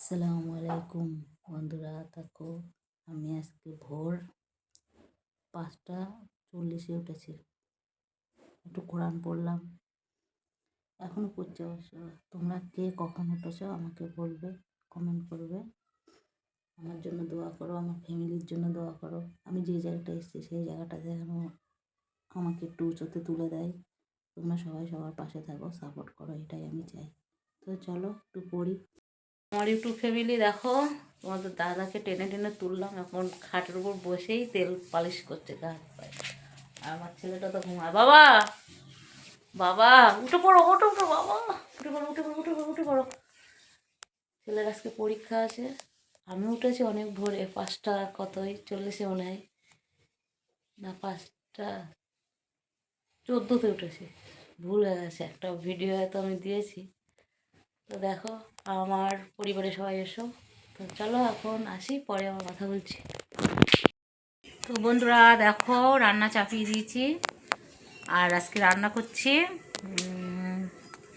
আসসালামু আলাইকুম বন্ধুরা। দেখো, আমি আজকে ভোর পাঁচটা চল্লিশে উঠেছি। একটু কোরআন পড়লাম। এখনও পড়ছে অবশ্য তোমরা কে কখন উঠেছো আমাকে বলবে কমেন্ট করবে। আমার জন্য দোয়া করো, আমার ফ্যামিলির জন্য দোয়া করো। আমি যে জায়গাটা এসেছি, সেই জায়গাটা যেন আমাকে একটু উঁচুতে তুলে দেয়। তোমরা সবাই সবার পাশে থাকো সাপোর্ট করো, এটাই আমি চাই। তো চলো, একটু পড়ি। আমার ইউটিউব ফ্যামিলি দেখো, তোমাদের দাদাকে টেনে টেনে তুললাম, এখন খাটের উপর বসেই তেল পালিশ করছে, গা হাত পায়ে। আর আমার ছেলেটা তো ঘুমায়। বাবা! বাবা! উঠে পড়ো, উঠে, উঠো, বাবা! উঠে পড়ো উঠে পড়ো উঠে পড়ো উঠে পড়ো। ছেলের আজকে পরীক্ষা আছে। আমি উঠেছি অনেক ভোরে, পাঁচটা কতই, চল্লিশে মনে হয়। না, পাঁচটা, চোদ্দোতে উঠেছি। ভুল হয়ে গেছে, একটা ভিডিও হয়তো আমি দিয়েছি। তো দেখো, আমার পরিবারের সবাই এসো। তো চলো এখন আসি, পরে আবার কথা বলছি। তো বন্ধুরা, দেখো, রান্না চাপিয়ে দিয়েছি। আর আজকে রান্না করছি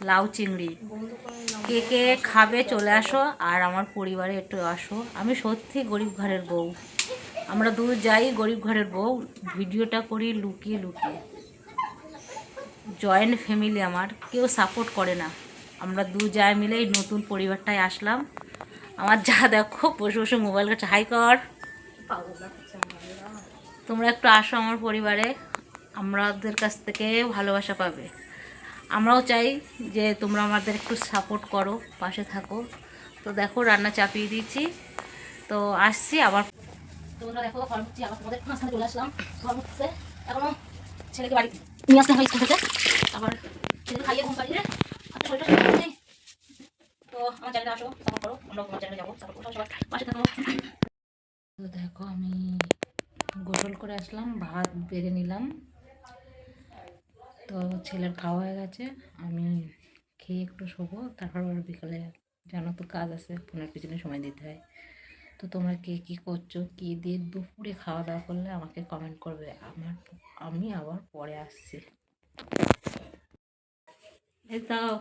লাউ চিংড়ি। কে কে খাবে চলে আসো, আর আমার পরিবারে একটু আসো। আমি সত্যি গরিব ঘরের বউ। আমরা দূর যাই গরিব ঘরের বউ। ভিডিওটা করি লুকিয়ে লুকিয়ে। জয়েন্ট ফ্যামিলি আমার, কেউ সাপোর্ট করে না। আমরা দু যায় মিলে এই নতুন পরিবারটায় আসলাম। আমার যা দেখো, বসে বসে মোবাইল কাছে হাই কর। তোমরা একটু আসো আমার পরিবারে। আমাদের কাছ থেকে ভালোবাসা পাবে। আমরাও চাই যে তোমরা আমাদের একটু সাপোর্ট করো, পাশে থাকো। তো দেখো, রান্না চাপিয়ে দিয়েছি। তো আসছি আবার। তোমরা দেখো, ঘর মুছছি, আবার তোমাদের চলে আসলাম। ঘর মুছছে এখনও ছেলেকে বাড়ি নিয়ে আসতে হয় আবার ছেলেকে খাইয়ে ঘুম পাড়িয়ে তো দেখো, আমি গোসল করে আসলাম, ভাত বেড়ে নিলাম। তো ছেলের খাওয়া হয়ে গেছে, আমি খেয়ে একটু শোবো, তারপর আবার বিকালে জানো তো কাজ আছে, ফোনের পিছনে সময় দিতে হয়। তো তোমরা কে কী করছ, কী দিয়ে দুপুরে খাওয়া দাওয়া করলে আমাকে কমেন্ট করবে, আমার আমি আবার পরে আসছি। এই তাও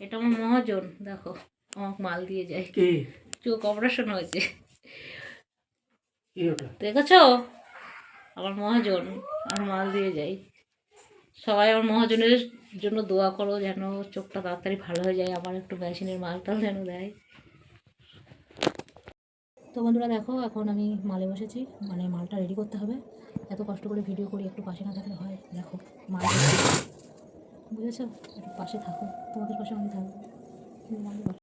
এটা আমার মহাজন দেখো আমাকে মাল দিয়ে যায়। চোখ অপারেশন হয়েছে। দেখেছ? আমার মহাজন আর মাল দিয়ে যাই সবাই আমার মহাজনের জন্য দোয়া করো যেন চোখটা তাড়াতাড়ি ভালো হয়ে যায় আবার একটু মেশিনের মালটাও যেন দেয়। তো বন্ধুরা দেখো এখন আমি মালে বসেছি মানে মালটা রেডি করতে হবে। এত কষ্ট করে ভিডিও করি একটু পাশে না থাকলে হয় দেখো মাল বুঝেছ? একটু পাশে থাকো। তোমাদের পাশে আমি থাকব।